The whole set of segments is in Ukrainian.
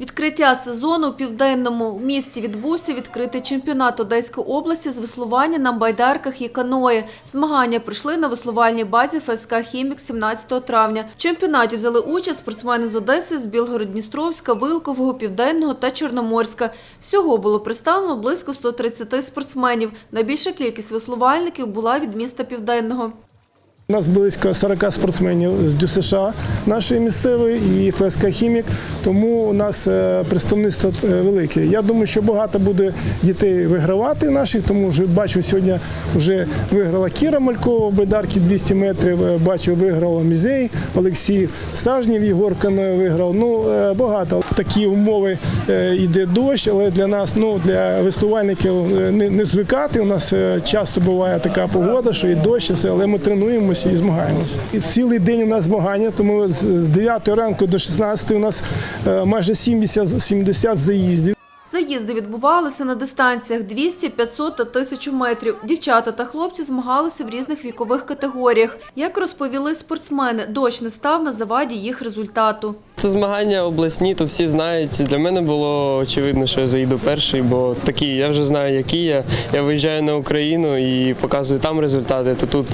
Відкриття сезону у південному місті відбувся відкритий чемпіонат Одеської області з веслування на байдарках і каної. Змагання пройшли на веслувальній базі ФСК «Хімік» 17 травня. В чемпіонаті взяли участь спортсмени з Одеси, з Білгород-Дністровська, Вилкового, Південного та Чорноморська. Всього було представлено близько 130 спортсменів. Найбільша кількість веслувальників була від міста Південного. У нас близько 40 спортсменів з ДЮСШ нашої місцевої і ФСК Хімік, тому у нас е, представництво е, велике. Я думаю, що багато буде дітей вигравати наших, тому вже бачу сьогодні вже виграла Кіра Малькова, байдарки 200 метрів. е, Бачу, виграв Мізей, Олексій Сажнів, Єгор Каною виграв. Ну багато такі умови йде дощ, але для нас, ну для веслувальників не, звикати. У нас часто буває така погода, що і дощ, але ми тренуємося і змагаємося. І цілий день у нас змагання, тому з, з 9 ранку до 16 у нас е, майже 70, 70 заїздів. Заїзди відбувалися на дистанціях 200, 500 та 1000 метрів. Дівчата та хлопці змагалися в різних вікових категоріях. Як розповіли спортсмени, дощ не став на заваді їх результату. Це змагання обласні, тут всі знають. Для мене було очевидно, що я заїду перший, бо такі, я вже знаю, які я. Я виїжджаю на Україну і показую там результати. То тут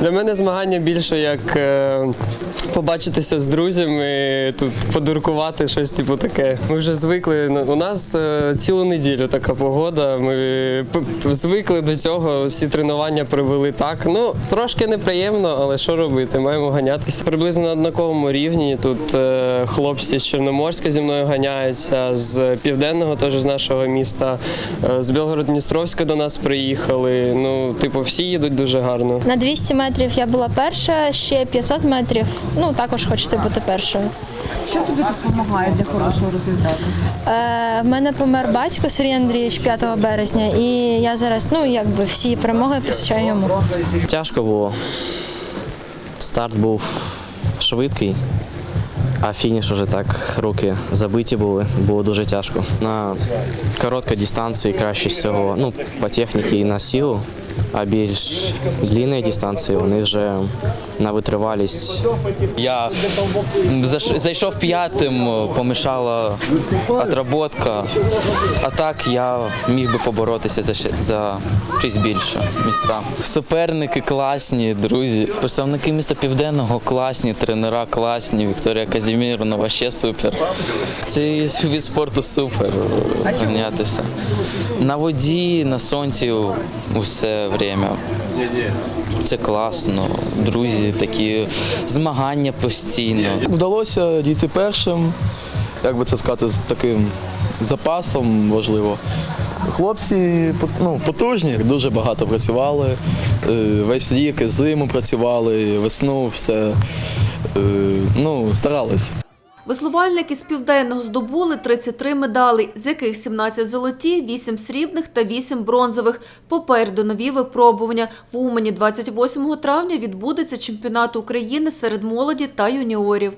для мене змагання більше як е, побачитися з друзями, тут подуркувати щось типу таке. Ми вже звикли. У нас е, цілу неділю така погода. Ми звикли до цього. Всі тренування привели так. Ну трошки неприємно, але що робити? Маємо ганятися. Приблизно на однаковому рівні. Тут е, хлопці з Чорноморська зі мною ганяються, з південного, теж з нашого міста, е, з Білгород-Дністровська до нас приїхали. Ну, типу, всі їдуть дуже гарно. На 200 метрів я була перша, ще 500 метрів. Ну також хочеться бути першою. Що тобі допомагає для хорошого результату? Е, в мене помер батько Сергій Андрійович 5 березня, і я зараз, ну якби всі перемоги посвячаю йому. Тяжко було. Старт був швидкий, а фініш уже так руки забиті були. Було дуже тяжко. На короткій дистанції краще всього, ну, по техніці і на силу, а більш длинні дистанції вони вже на витривалість Я зайшов п'ятим, помішала отработка. А так я міг би поборотися за, ще- за щось більше міста. Суперники класні, друзі. Представники міста Південного класні, тренера класні. Вікторія Казімірова ще супер. Цей від спорту супер ганятися. На воді, на сонці усе время. Це класно, друзі, такі змагання постійно. Вдалося дійти першим, як би це сказати, з таким запасом, можливо. Хлопці ну, потужні, дуже багато працювали. Е, Весь рік, зиму працювали, весну, все. Е, Ну, старались. Веслувальники з південного здобули 33 медалі, з яких 17 золоті, 8 срібних та 8 бронзових. Попереду нові випробування. В Умані 28 травня відбудеться чемпіонат України серед молоді та юніорів.